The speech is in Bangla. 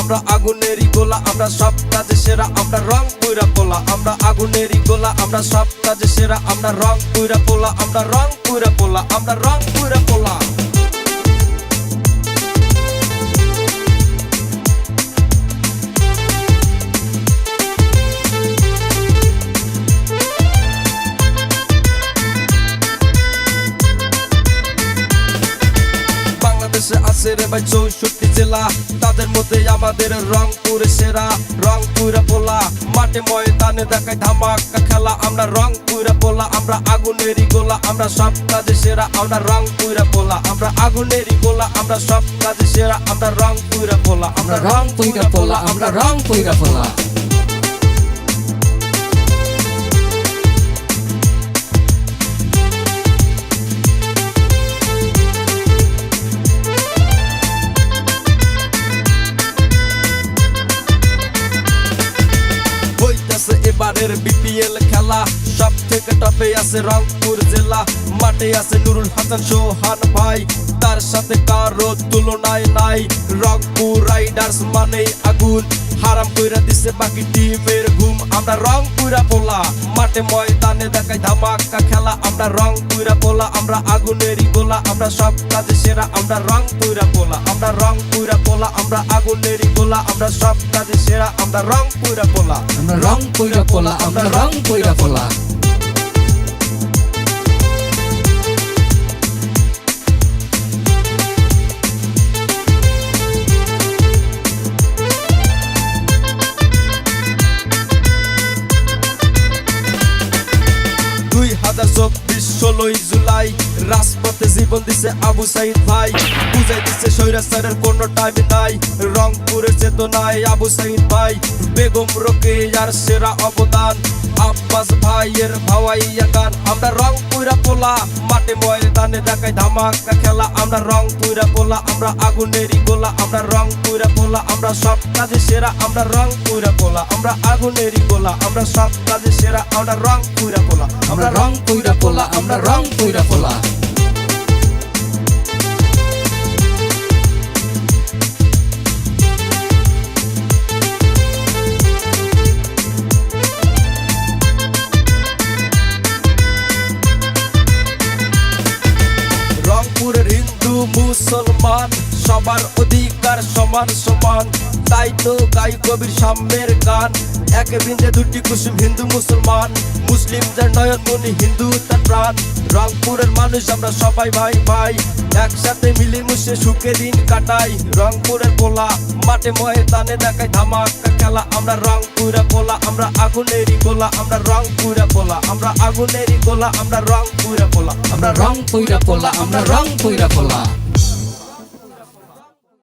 আমরা আগুনেরই গোলা, আমরা সব কাজে সেরা, আমরা রং পুরা পোলা, আমরা আগুনেরই গোলা, আমরা সব কাজে সেরা, আমরা রং পুরা পোলা, আমরা রং পুরা পোলা, আমরা রং পুরা পোলা। বাংলাদেশে আছে রে ভাই চৌষট্টি জেলা। তাদের মধ্যে আমাদের রংপুর সেরা রংপুরে পোলা। মাঠে ময়দানে দেখায় ধামাকা খেলা। আমরা রংপুরে পোলা আমরা আগুনেরই গোলা। আমরা সব কাজে সেরা আমরা রংপুরে পোলা। আমরা আগুনেরই গোলা আমরা সব কাজে সেরা আমরা রংপুরে পোলা। আমরা রং পুইরা পোলা আমরা রং পুইরা পোলা। এবারের বিপিএল খেলা। সব থেকে টপে আছে রংপুর জেলা। মাঠে আছে নুরুল হাসান, সোহান ভাই। তার সাথে কারও তুলনায় নাই। রংপুর রাইডার্স মানেই আগুন। হারাম কইরা দিছে বাকি টিমের ঘুম। আমরা রংপুরা পোলা। মাঠে ময়দানে দেখাই ধামাকা খেলা। আমরা রংপুরা পোলা। আমরা আগুনেরই গোলা। আমরা সব কাজে সেরা। আমরা রংপুরা পোলা। আমরা রংপুরা পোলা। আমরা আগুনেরই গোলা আমরা সব কাজে সেরা আমরা রংপুরা পোলা। আমরা রং পুইরা পোলা আমরা রং পুইরা পোলা। দুই হাজার চব্বিশ ষোলোই জুলাই, রাজপথে জীবন দিছে আবু সাইদ ভাই। বুঝাই দিছে স্বৈরাচারের কোনো টাইম নাই, রংপুরের চেতনায় আবু সাইদ ভাই। বেগম রোকে আর সেরা অবদান। আব্বাস ভাইয়ের ভাওয়াইয়া গান। আমরা রং পুরা পোলা, মাঠে ময়দানে দেখাই ধামাকা খেলা। আমরা রং পুরা পোলা, আমরা আগুনেরই গোলা। আমরা রং পুরা পোলা, আমরা সব কাজে সেরা। আমরা রং পুরা পোলা, আমরা আগুনেরই গোলা। আমরা সব কাজে সেরা, আমরা রং পুরা পোলা। আমরা রং পুইরা পোলা, আমরা রং পুইরা পোলা। মুসলমান, সবার অধিকার সমান সমান। তাই তো গাই কবির সাম্যের গান। এক বৃন্দে দুটি কুসুম হিন্দু মুসলমান। মুসলিম যার নয়ন মনি, হিন্দু তার প্রাণ। রংপুরের মানুষ আমরা সবাই ভাই ভাই। একসাথে মিলে মুশে সুখে দিন কাটাই। রংপুরের পোলা মাঠে ময়দানে দেখাই ধামাকা খেলা। আমরা রংপুরে পোলা, আমরা আগুনেরই গোলা। আমরা রংপুরে পোলা, আমরা আগুনেরই গোলা। আমরা রংপুরে পোলা, আমরা রং পুইরা পোলা, আমরা রং পুইরা পোলা।